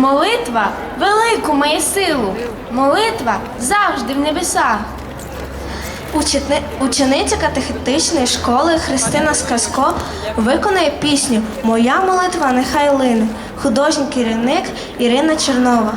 Молитва велику має силу, молитва завжди в небесах. Учениця катехетичної школи Христина Сказко виконує пісню Моя молитва нехай лине художній керівник Ірина Чернова.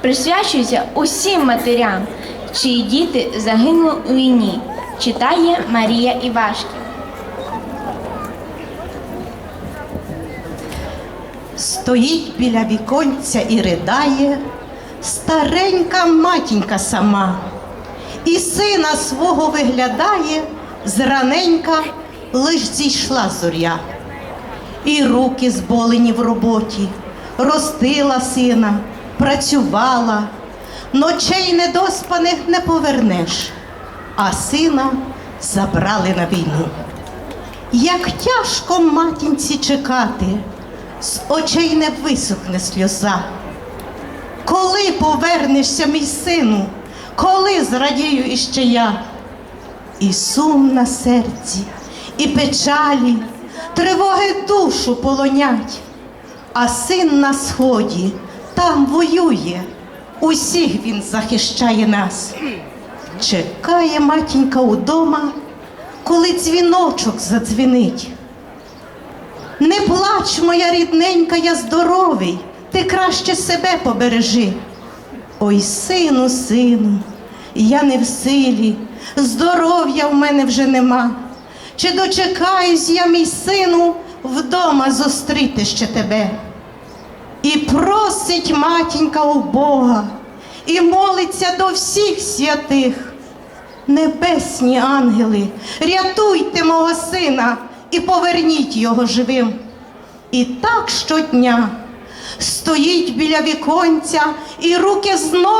Присвячується усім матерям, чиї діти загинули у війні. Читає Марія Івашків. Стоїть біля віконця і ридає старенька матінька сама, і сина свого виглядає, зраненька лиш зійшла зоря, і руки зболені в роботі, ростила сина, працювала, ночей недоспаних не повернеш, а сина забрали на війну. Як тяжко матінці чекати, з очей не висохне сльоза. Коли повернешся, мій сину, коли зрадію іще я? І сум на серці, і печалі, тривоги душу полонять, а син на сході там воює, усіх він захищає нас. Чекає матінька удома, коли дзвіночок задзвінить. Не плач, моя рідненька, я здоровий, ти краще себе побережи. Ой, сину, сину, я не в силі, здоров'я в мене вже нема. Чи дочекаюсь я, мій сину, вдома зустріти ще тебе? І просить матінька у Бога, і молиться до всіх святих. Небесні ангели, рятуйте мого сина і поверніть його живим. І так щодня стоїть біля віконця, і руки знов